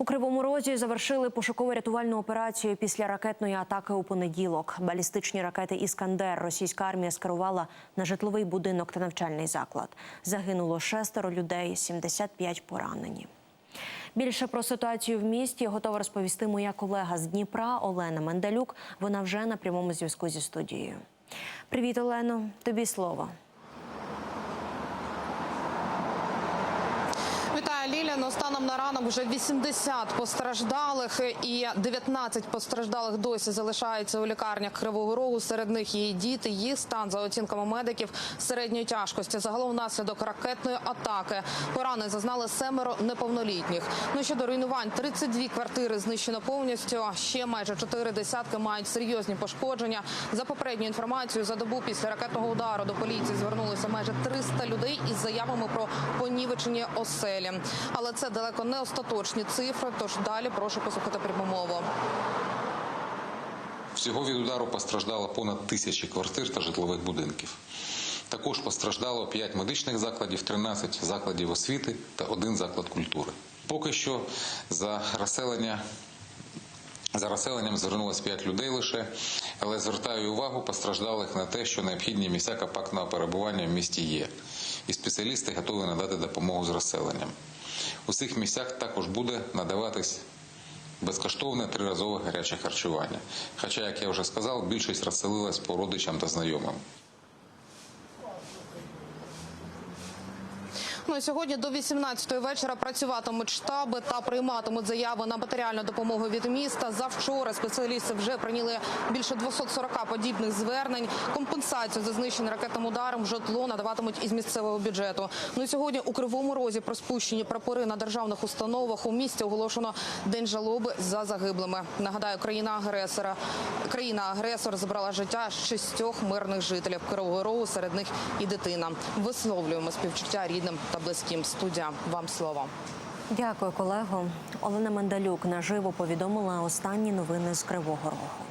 У Кривому Розі завершили пошуково-рятувальну операцію після ракетної атаки у понеділок. Балістичні ракети Іскандер російська армія скерувала на житловий будинок та навчальний заклад. Загинуло шестеро людей, 75 поранені. Більше про ситуацію в місті готова розповісти моя колега з Дніпра Олена Мендалюк. Вона вже на прямому зв'язку зі студією. Привіт, Олено. Тобі слово. Вітаю Станом на ранок вже 80 постраждалих і 19 постраждалих досі залишаються у лікарнях Кривого Рогу. Серед них є діти. Їх стан за оцінками медиків середньої тяжкості. Загалом внаслідок ракетної атаки порани зазнали семеро неповнолітніх. Ну щодо руйнувань, 32 квартири знищено повністю. Ще майже чотири десятки мають серйозні пошкодження. За попередньою інформацією, за добу після ракетного удару до поліції звернулося майже 300 людей із заявами про понівечені оселі. Але це далеко не остаточні цифри. Тож далі прошу послухати пряму. Всього від удару постраждало понад тисячі квартир та житлових будинків. Також постраждало 5 медичних закладів, 13 закладів освіти та один заклад культури. Поки що за розселення. За розселенням звернулось 5 людей лише, але звертаю увагу постраждалих на те, що необхідні місця компактного перебування в місті є, і спеціалісти готові надати допомогу з розселенням. У цих місцях також буде надаватись безкоштовне триразове гаряче харчування. Хоча, як я вже сказав, більшість розселилась по родичам та знайомим. Ну сьогодні до 18-ї вечора працюватимуть штаби та прийматимуть заяви на матеріальну допомогу від міста. Завчора спеціалісти вже прийняли більше 240 подібних звернень. Компенсацію за знищене ракетним ударом житло надаватимуть із місцевого бюджету. Ну сьогодні у кривому розі про спущені прапори на державних установах у місті оголошено день жалоби за загиблими. Нагадаю, країна агресора країна агресор забрала життя шістьох мирних жителів Кривого Рогу, серед них і дитина. Висловлюємо співчуття рідним та близьким. Студія вам слово. Дякую, колего. Олена Мендалюк наживо повідомила останні новини з Кривого Рогу.